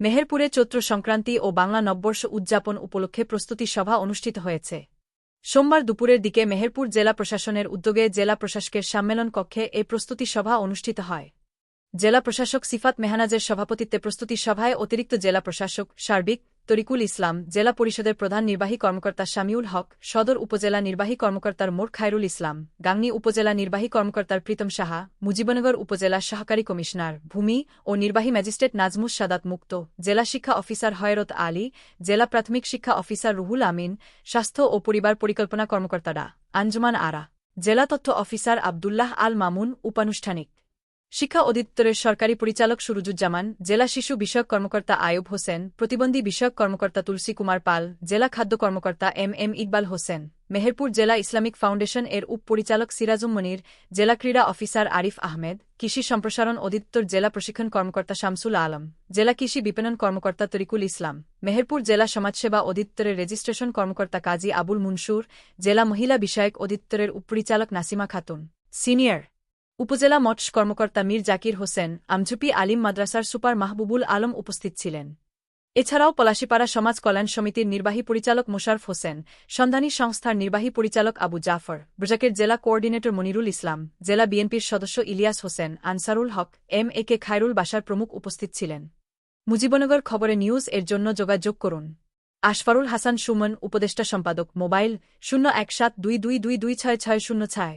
মেহেরপুরে চৈত্র সংক্রান্তি ও বাংলা নববর্ষ উদযাপন উপলক্ষে প্রস্তুতি সভা অনুষ্ঠিত হয়েছে। সোমবার দুপুরের দিকে মেহেরপুর জেলা প্রশাসনের উদ্যোগে জেলা প্রশাসকের সম্মেলন কক্ষে এই প্রস্তুতি সভা অনুষ্ঠিত হয়। জেলা প্রশাসক সিফাত মেহানাজের সভাপতিত্বে প্রস্তুতি সভায় অতিরিক্ত জেলা প্রশাসক সার্বিক তরিকুল ইসলাম, জেলা পরিষদের প্রধান নির্বাহী কর্মকর্তা শামিউল হক, সদর উপজেলা নির্বাহী কর্মকর্তার মোর খায়রুল ইসলাম, গাংনী উপজেলা নির্বাহী কর্মকর্তার প্রীতম সাহা, মুজিবনগর উপজেলা সহকারী কমিশনার ভূমি ও নির্বাহী ম্যাজিস্ট্রেট নাজমুস সাদাত মুক্ত, জেলা শিক্ষা অফিসার হয়রত আলী, জেলা প্রাথমিক শিক্ষা অফিসার রুহুল আমিন, স্বাস্থ্য ও পরিবার পরিকল্পনা কর্মকর্তারা, আঞ্জুমান আরা, জেলা তথ্য অফিসার আবদুল্লাহ আল মামুন, উপানুষ্ঠানিক। শিক্ষা অধিদপ্তরের সরকারি পরিচালক সুরুজুজ্জামান, জেলা শিশু বিষয়ক কর্মকর্তা আয়ুব হোসেন, প্রতিবন্ধী বিষয়ক কর্মকর্তা তুলসী কুমার পাল, জেলা খাদ্য কর্মকর্তা এম এম ইকবাল হোসেন, মেহেরপুর জেলা ইসলামিক ফাউন্ডেশন এর উপ পরিচালক সিরাজুম মনির, জেলা ক্রীড়া অফিসার আরিফ আহমেদ, কৃষি সম্প্রসারণ অধিদপ্তর জেলা প্রশিক্ষণ কর্মকর্তা শামসুল আলম, জেলা কৃষি বিপণন কর্মকর্তা তরিকুল ইসলাম, মেহেরপুর জেলা সমাজসেবা অধিদপ্তরের রেজিস্ট্রেশন কর্মকর্তা কাজী আবুল মুনসুর, জেলা মহিলা বিষয়ক অধিদপ্তরের উপপরিচালক নাসিমা খাতুন, সিনিয়র উপজেলা মৎস্য কর্মকর্তা মীর জাকির হোসেন আমঝুপি আলিম মাদ্রাসার সুপার মাহবুবুল আলম উপস্থিত ছিলেন। এছাড়াও পলাশিপাড়া সমাজ কল্যাণ সমিতির নির্বাহী পরিচালক মোশারফ হোসেন, সন্ধানী সংস্থার নির্বাহী পরিচালক আবু জাফর, ব্রজাকের জেলা কোঅর্ডিনেটর মনিরুল ইসলাম, জেলা বিএনপির সদস্য Ilias Hossain, Ansarul Haque, M A K Khairul Basar প্রমুখ উপস্থিত ছিলেন। মুজিবনগর খবরে নিউজ এর জন্য যোগাযোগ করুন। আশফারুল হাসান সুমন, উপদেষ্টা সম্পাদক, মোবাইল শূন্য এক সাত দুই দুই দুই দুই ছয় ছয় শূন্য ছয়।